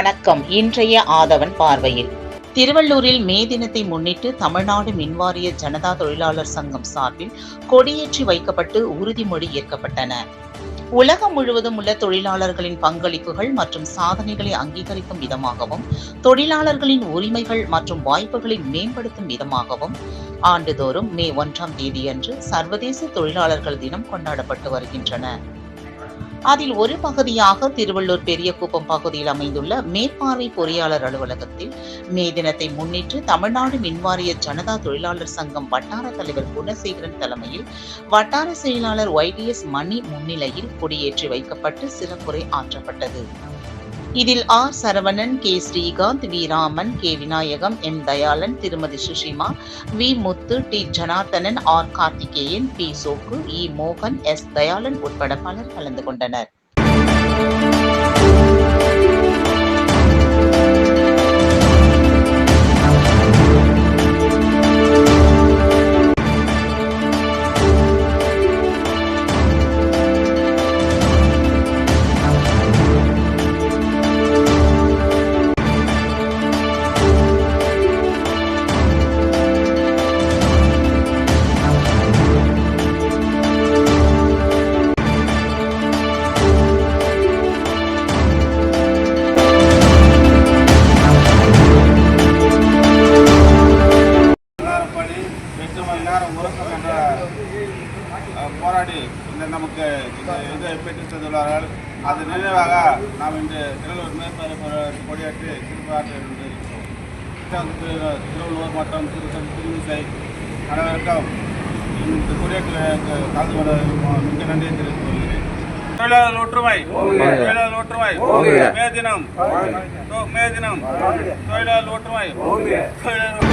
வணக்கம். இன்றைய ஆதவன் பார்வையில். திருவள்ளூரில் மே தினத்தை முன்னிட்டு தமிழ்நாடு மின்வாரிய ஜனதா தொழிலாளர் சங்கம் சார்பில் கொடியேற்றி வைக்கப்பட்டு உறுதிமொழி ஏற்கப்பட்டன. உலகம் முழுவதும் உள்ள தொழிலாளர்களின் பங்களிப்புகள் மற்றும் சாதனைகளை அங்கீகரிக்கும் விதமாகவும் தொழிலாளர்களின் உரிமைகள் மற்றும் வாய்ப்புகளை மேம்படுத்தும் விதமாகவும் ஆண்டுதோறும் மே ஒன்றாம் தேதியன்று சர்வதேச தொழிலாளர்கள் தினம் கொண்டாடப்பட்டு வருகின்றன. அதில் ஒரு பகுதியாக திருவள்ளூர் பெரியகுப்பம் பகுதியில் அமைந்துள்ள மேற்பார்வை பொறியாளர் அலுவலகத்தில் மே தினத்தை முன்னிட்டு தமிழ்நாடு மின்வாரிய ஜனதா தொழிலாளர் சங்கம் வட்டார தலைவர் குணசேகரன் தலைமையில் வட்டார செயலாளர் ஒய்டிஎஸ் மணி முன்னிலையில் கொடியேற்றி வைக்கப்பட்டு சிறப்புரை ஆற்றப்பட்டது. இதில் R Saravanan K. Srikanth V. Raman K. Vinayagam M. Dhayalan திருமதி Sushima V. Muthu D. Janarthanan R. Karthikeyan P. Chokku E. மோகன் எஸ். தயாளன் உட்பட பலர் கலந்து கொண்டனர். போராடி இந்த நமக்கு இந்த இதை பெற்றுத் தந்துள்ளார்கள். அது நினைவாக நாம் இன்று திருவள்ளூர் மேற்பரப்பு கொடியேற்றி திருப்பாற்ற திருவள்ளூர் மற்றும் திரு திருமிசை அனைவருக்கும் இந்த கொடியேற்ற கலந்து கொண்ட மிக்க நன்றியை தெரிவித்துக் கொள்கிறேன். தொழிலாளர் ஒற்றுமை தொழிலாளர் ஒற்றுமை. மே தினம் மே தினம். தொழிலாளர் ஒற்றுமை தொழிலாளர்